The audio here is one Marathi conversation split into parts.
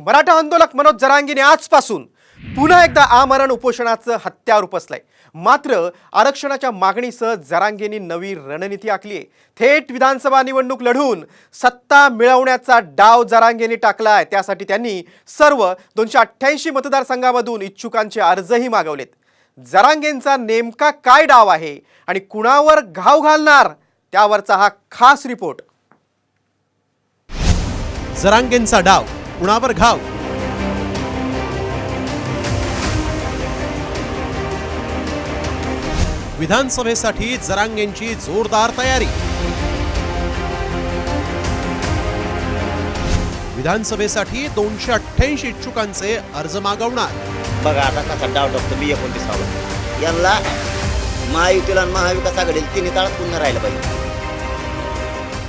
मराठा आंदोलक मनोज जरांगीने आजपासून पुन्हा एकदा आमरण उपोषणाचं हत्यार उपसलंय. मात्र आरक्षणाच्या मागणीसह जरांगेंनी नवी रणनीती आखली आहे. थेट विधानसभा निवडणूक लढून सत्ता मिळवण्याचा डाव जरांगेंनी टाकलाय. त्यासाठी त्यांनी सर्व दोनशे अठ्ठ्याऐंशी मतदारसंघामधून इच्छुकांचे अर्जही मागवलेत. जरांगेंचा नेमका काय डाव आहे आणि कुणावर घाव घालणार? त्यावरचा हा खास रिपोर्ट. जरांगेंचा डाव कुणावर घाव. विधानसभेसाठी जरांगेंची जोरदार तयारी. विधानसभेसाठी दोनशे अठ्ठ्याऐंशी इच्छुकांचे अर्ज मागवणार. बघा आता कसा डाव टाकतो मी एकोणतीसावा यांना महायुतीला महाविकास आघाडीला तिन्ही ताळात पुन्हा राहिलं पाहिजे.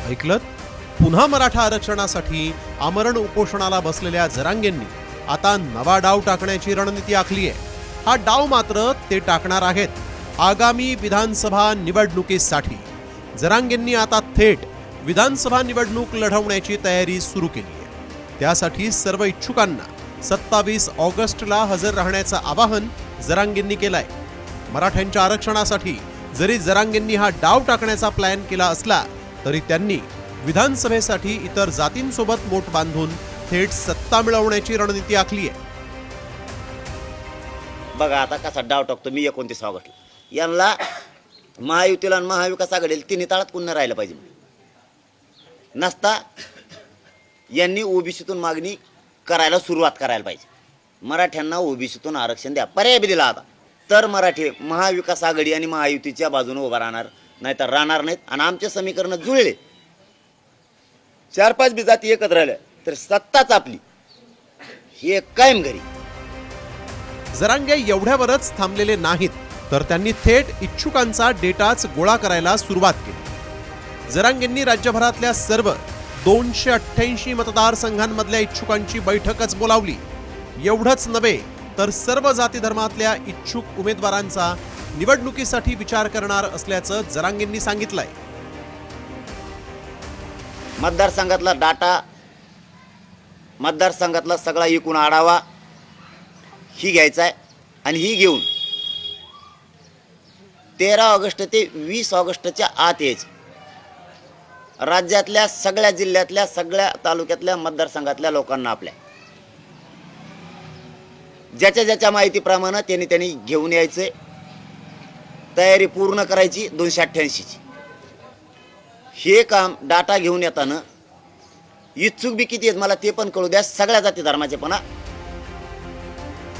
ऐकलत? पुन्हा मराठा आरक्षणासाठी आमरण उपोषणाला बसलेल्या जरांगेंनी आता नवा डाव टाकण्याची रणनीती आखली आहे. हा डाव मात्र ते टाकणार आहेत आगामी विधानसभा निवडणुकीसाठी. जरांगेंनी आता थेट विधानसभा निवडणूक लढवण्याची तयारी सुरू केली आहे. त्यासाठी सर्व इच्छुकांना सत्तावीस ऑगस्टला हजर राहण्याचं आवाहन जरांगेंनी केलंय. मराठ्यांच्या आरक्षणासाठी जरी जरांगेंनी हा डाव टाकण्याचा प्लॅन केला असला तरी त्यांनी विधानसभेसाठी इतर जातींसोबत मोठ बांधून थेट सत्ता मिळवण्याची रणनीती आखली आहे. बघा आता कसा डाव टाकतो मी एकोणतीस ऑगस्टला यांना महायुतीला आणि महाविकास आघाडीला तिन्ही ताळात पुन्हा राहिलं पाहिजे नसता यांनी ओबीसीतून मागणी करायला सुरुवात करायला पाहिजे. मराठ्यांना ओबीसीतून आरक्षण द्या. पर्याय बी दिला आता. तर मराठी महाविकास आघाडी आणि महायुतीच्या बाजूने उभा राहणार नाहीतर राहणार नाहीत. आणि आमचे समीकरण जुळले. चार पाच बी जाती एकत्र राहिल्या तर सत्ताच आपली. हे कायम घरी. जरांगे एवढ्यावरच थांबलेले नाहीत तर त्यांनी थेट इच्छुकांचा डेटाच गोळा करायला सुरुवात केली. जरांगेंनी राज्यभरातल्या सर्व दोनशे अठ्ठ्याऐंशी मतदारसंघांमधल्या इच्छुकांची बैठकच बोलावली. एवढंच नव्हे तर सर्व जाती धर्मातल्या इच्छुक उमेदवारांचा निवडणुकीसाठी विचार करणार असल्याचं जरांगेंनी सांगितलंय. मतदारसंघातला डाटा मतदारसंघातला सगळा एकूण आढावा ही घ्यायचा आहे आणि ही घेऊन तेरा ऑगस्ट ते वीस ऑगस्टच्या आत यायचं राज्यातल्या सगळ्या जिल्ह्यातल्या सगळ्या तालुक्यातल्या मतदारसंघातल्या लोकांना आपल्या. ज्याच्या ज्याच्या माहितीप्रमाणे त्यांनी त्यांनी घेऊन यायचे. तयारी पूर्ण करायची दोनशे अठ्ठ्याऐंशीची. हे काम डाटा घेऊन येताना इच्छुक बी किती आहेत मला ते पण कळू द्या. सगळ्या जाती धर्माचे पण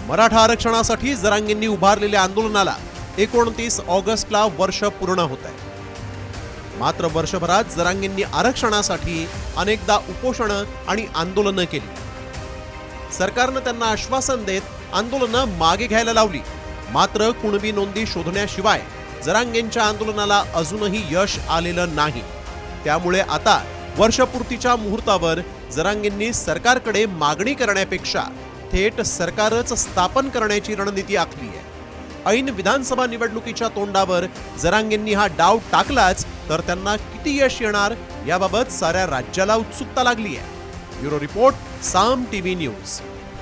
मराठा आरक्षणासाठी जरांगेंनी उभारलेल्या आंदोलनाला एकोणतीस ऑगस्टला वर्ष पूर्ण होत आहे. मात्र वर्षभरात जरांगेंनी आरक्षणासाठी अनेकदा उपोषणं आणि आंदोलनं केली. सरकारनं त्यांना आश्वासन देत आंदोलनं मागे घ्यायला लावली. मात्र कुणबी नोंदी शोधण्याशिवाय जरांगेंच्या आंदोलनाला अजूनही यश आलेलं नाही. त्यामुळे आता वर्षपूर्तीच्या मुहूर्तावर जरांगेंनी सरकारकडे मागणी करण्यापेक्षा थेट सरकारच स्थापन करण्याची रणनीती आखली आहे. ऐन विधानसभा निवडणुकीच्या तोंडावर जरांगेंनी हा डाव टाकलाच तर त्यांना किती यश येणार याबाबत साऱ्या राज्याला उत्सुकता लागली आहे. Bureau report Saam TV news.